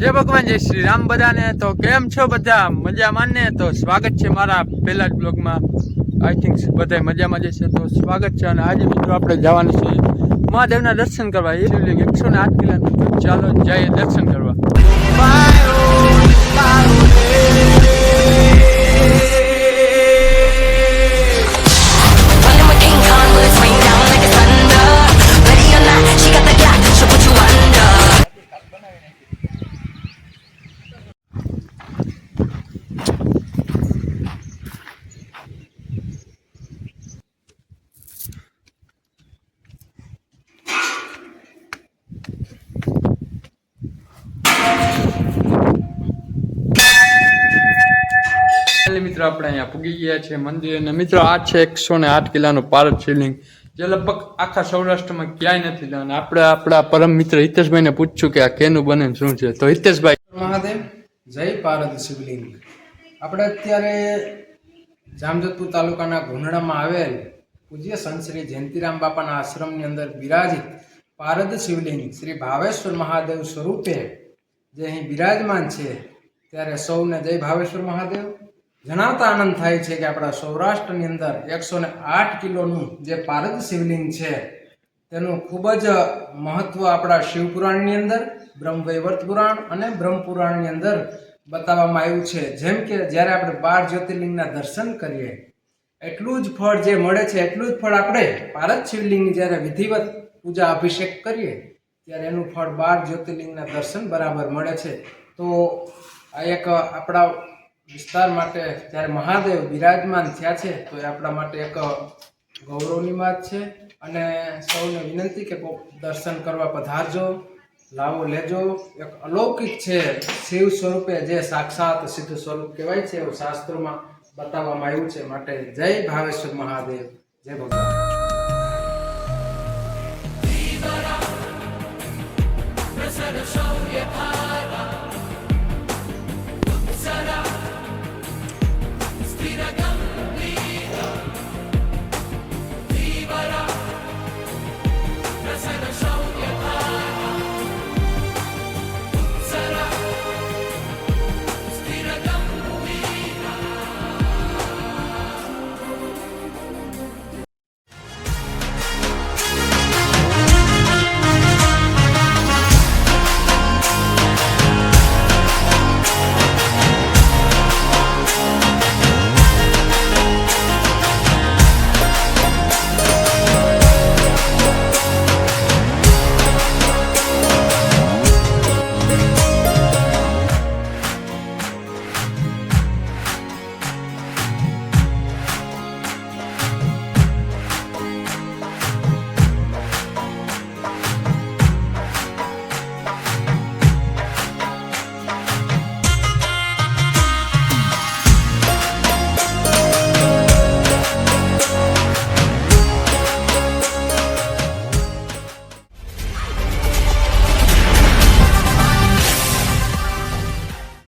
જય ભગવાન, જય શ્રી રામ બધાને. તો કેમ છો બધા? મજા માનને તો સ્વાગત છે મારા પહેલા જ બ્લોગમાં. આઈ થિંક બધા મજામાં જશે તો સ્વાગત છે અને આજે મિત્રો આપણે જવાનું છે મહાદેવના દર્શન કરવા. એ શિવલિંગ એકસો ને આઠ કિલોમીટર. ચાલો જઈએ દર્શન કરવા. મિત્રો, આપણે અહીંયા પૂગી ગયા છે મંદિર. અને મિત્રો, આ છે એકસો ને આઠ કિલ્લાનું પારદ શિવલિંગ, જે લગભગ આખા સૌરાષ્ટ્રમાં ક્યાંય નથી અને આપણે આપણા પરમ મિત્ર હિતેશભાઈને પૂછ્યું કે આ કેનું બને શું છે. તો હિતેશભાઈ. મહાદેવ, જય પારદ શિવલિંગ. આપણે અત્યારે જામજોધપુર તાલુકાના ગુંડળામાં આવેલ પૂજ્ય સંશ્રી જયંતિરામ બાપાના આશ્રમની અંદર બિરાજિત પારદ શિવલિંગ શ્રી ભાવેશ્વર મહાદેવ સ્વરૂપે જે અહીં બિરાજમાન છે, ત્યારે સૌને જય ભાવેશ્વર મહાદેવ. જણાવતા આનંદ થાય છે કે આપણા સૌરાષ્ટ્રની અંદર એકસો ને આઠ કિલોનું જે પારદ શિવલિંગ છે, તેનું ખૂબ જ મહત્વ આપણા શિવપુરાણની અંદર, બ્રહ્મવૈવર્ત પુરાણ અને બ્રહ્મપુરાણની અંદર બતાવવામાં આવ્યું છે. જેમ કે જ્યારે આપણે બાર જ્યોતિર્લિંગના દર્શન કરીએ, એટલું જ ફળ જે મળે છે, એટલું જ ફળ આપણે પારદ શિવલિંગની જ્યારે વિધિવત પૂજા અભિષેક કરીએ, ત્યારે એનું ફળ બાર જ્યોતિર્લિંગના દર્શન બરાબર મળે છે. તો આ એક આપણા વિસ્તાર માટે જ્યારે મહાદેવ બિરાજમાન થયા છે, તો એ આપણા માટે એક ગૌરવની વાત છે. અને સૌને વિનંતી કે દર્શન કરવા પધારજો, લાવો લેજો. એક અલૌકિક છે, શિવ સ્વરૂપે જે સાક્ષાત સિદ્ધ સ્વરૂપ કહેવાય છે, એવું શાસ્ત્રોમાં બતાવવામાં આવ્યું છે. માટે જય ભાવેશ્વર મહાદેવ, જય ભગવાન.